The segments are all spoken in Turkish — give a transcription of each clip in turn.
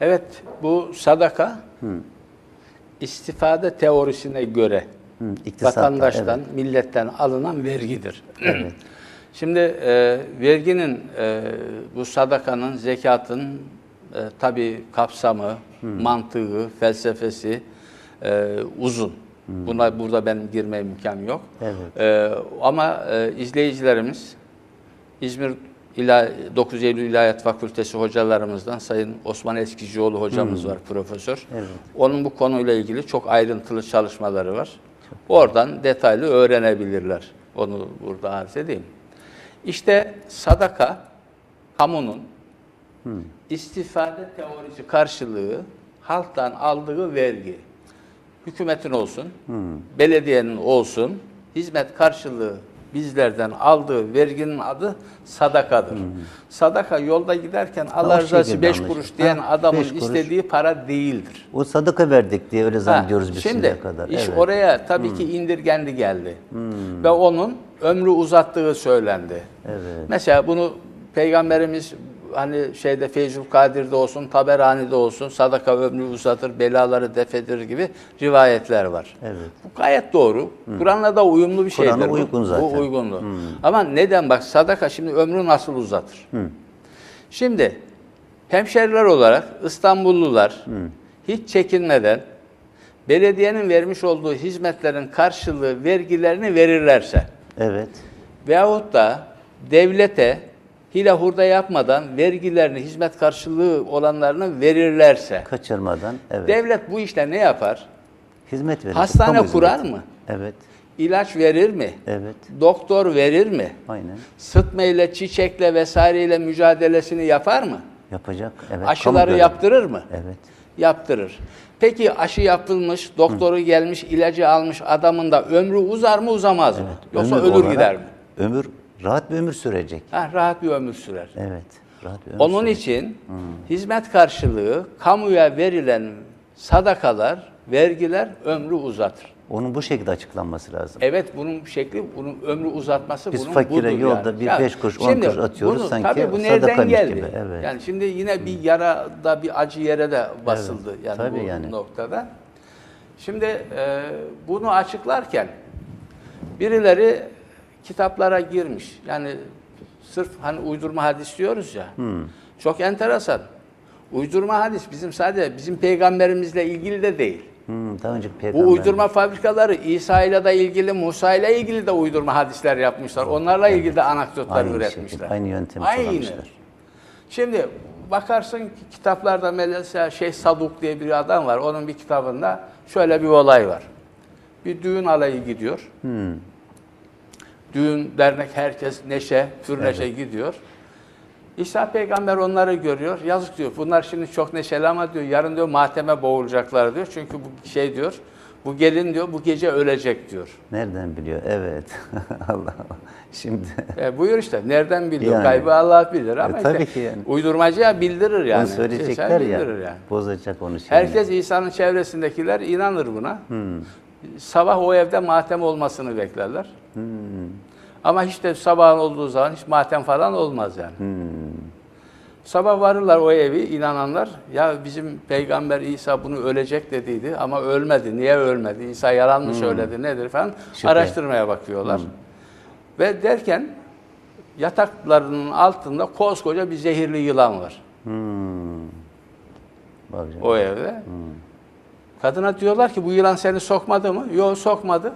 Evet, bu sadaka istifade teorisine göre Hı, iktisatta, vatandaştan, milletten alınan vergidir. Şimdi e, verginin, e, bu sadakanın, zekatın e, tabi kapsamı, mantığı, felsefesi e, uzun. Buna burada benim girme imkanım yok. Evet. E, ama e, izleyicilerimiz İzmir İla 9 Eylül İlahiyat Fakültesi hocalarımızdan Sayın Osman Eskicioğlu hocamız var, profesör. Evet. Onun bu konuyla ilgili çok ayrıntılı çalışmaları var. Oradan detaylı öğrenebilirler. Onu burada arz edeyim. İşte sadaka, kamunun istifade teorisi karşılığı halktan aldığı vergi. Hükümetin olsun, belediyenin olsun, hizmet karşılığı bizlerden aldığı verginin adı sadakadır. Sadaka yolda giderken Allah o rızası şekilde 5 anlaşılır. kuruş diyen Ha, adamın beş kuruş. istediği para değildir. O sadaka verdik diye öyle zannediyoruz Ha, biz Şimdi kadar. iş Evet. Hmm. oraya tabii ki indirgendi geldi. Ve onun ömrü uzattığı söylendi. Evet. Mesela bunu Peygamberimiz hani şeyde Feyzül Kadir'de olsun, Taberani'de olsun sadaka ömrü uzatır, belaları defedir gibi rivayetler var. Evet. Bu gayet doğru. Kur'an'la da uyumlu bir Kur'an'a şeydir. bu. uygun zaten. Hmm. Bu uygunlu. Ama neden bak sadaka şimdi ömrü nasıl uzatır? Şimdi hemşeriler olarak İstanbullular hiç çekinmeden belediyenin vermiş olduğu hizmetlerin karşılığı vergilerini verirlerse Evet. veyahut da devlete hile hurda yapmadan vergilerini hizmet karşılığı olanlarını verirlerse Kaçırmadan. Evet. devlet bu işte ne yapar? hizmet verir. Hastane Kamu kurar mı? Evet. İlaç verir mi? Evet. Doktor verir mi? Aynen. Sıtma ile, çiçekle vesaireyle mücadelesini yapar mı? Yapacak. Evet. kamu Aşıları görevi. yaptırır mı? Evet. Yaptırır. Peki aşı yapılmış, doktoru gelmiş, ilacı almış adamın da ömrü uzar mı uzamaz mı? Yoksa Ömür ölür olarak gider mi? Ömür, rahat bir ömür sürecek. Ha, rahat bir ömür sürer. Evet. Rahat bir ömür Onun sürecek. için hizmet karşılığı kamuya verilen sadakalar, vergiler ömrü uzatır. Onun bu şekilde açıklanması lazım. Evet bunun şekli, bunun ömrü uzatması Biz bunun fakire budur yolda yani. bir beş kuruş, on kuruş atıyoruz bunu- sanki tabii bu nereden geldi? gibi, evet. Yani şimdi yine bir yarada bir acı yere de basıldı yani tabii bu yani. noktada. Şimdi e, bunu açıklarken birileri kitaplara girmiş. Yani sırf hani uydurma hadis diyoruz ya. Hmm. Çok enteresan. Uydurma hadis bizim sadece bizim peygamberimizle ilgili de değil. Hmm, daha önce Bu peygamber. uydurma fabrikaları İsa ile de ilgili, Musa ile ilgili de uydurma hadisler yapmışlar. Onlarla ilgili de anekdotlar Aynı üretmişler. şekilde, aynı yöntemi Aynı. kullanmışlar. Şimdi bakarsın ki kitaplarda mesela şey Saduk diye bir adam var. Onun bir kitabında şöyle bir olay var. Bir düğün alayı gidiyor. Hmm. Düğün, dernek herkes neşe, pür neşe gidiyor. İsa peygamber onları görüyor. Yazık diyor. Bunlar şimdi çok neşeli ama diyor yarın diyor mateme boğulacaklar diyor. Çünkü bu şey diyor. Bu gelin diyor bu gece ölecek diyor. Nereden biliyor? Evet. Allah Allah. Şimdi E, buyur işte. Nereden biliyor? Yani. Kaybı Allah bilir ama E, tabii işte ki yani. uydurmacıya bildirir yani. onu söyleyecekler Şey, ya. yani. Bozacak onu şimdi. Herkes İsa'nın çevresindekiler inanır buna. Hmm. Sabah o evde matem olmasını beklerler. Ama hiç de sabahın olduğu zaman hiç matem falan olmaz yani. Sabah varırlar o evi inananlar. Ya bizim peygamber İsa bunu ölecek dediydi ama ölmedi. Niye ölmedi? İsa yalan mı söyledi nedir falan. Şüphe. Araştırmaya bakıyorlar. Ve derken yataklarının altında koskoca bir zehirli yılan var Hmm. O evde. Kadına diyorlar ki bu yılan seni sokmadı mı? Yok sokmadı.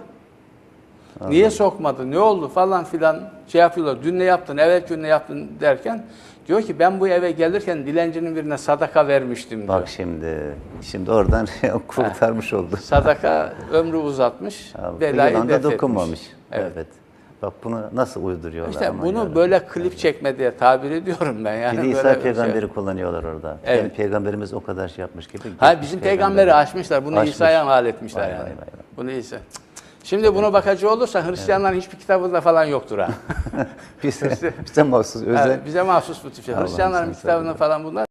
Niye sokmadı? Ne oldu falan filan şey yapıyorlar. Dün ne yaptın? Evet dün ne yaptın derken diyor ki ben bu eve gelirken dilencinin birine sadaka vermiştim diyor. Bak şimdi. Şimdi oradan kurtarmış oldu. Sadaka ömrü uzatmış, belayı def etmiş. dokunmamış. Evet. Evet. Bak bunu nasıl uyduruyorlar İşte bunu yarabbim. böyle klip çekme diye tabir ediyorum ben. Yani Bir de İsa böyle bir peygamberi Şey. kullanıyorlar orada. Evet. Yani peygamberimiz o kadar şey yapmış gibi. Ha bizim peygamberi. peygamberi aşmışlar. Bunu. İsa'ya mal etmişler Vay yani. vay vay vay. Bunu İsa. Şimdi bunu bakacı olursa Hristiyanların hiçbir kitabında falan yoktur ha. bize, bize mahsus özel. Evet, bize mahsus bu tip şey. Hristiyanların kitabında falan bunlar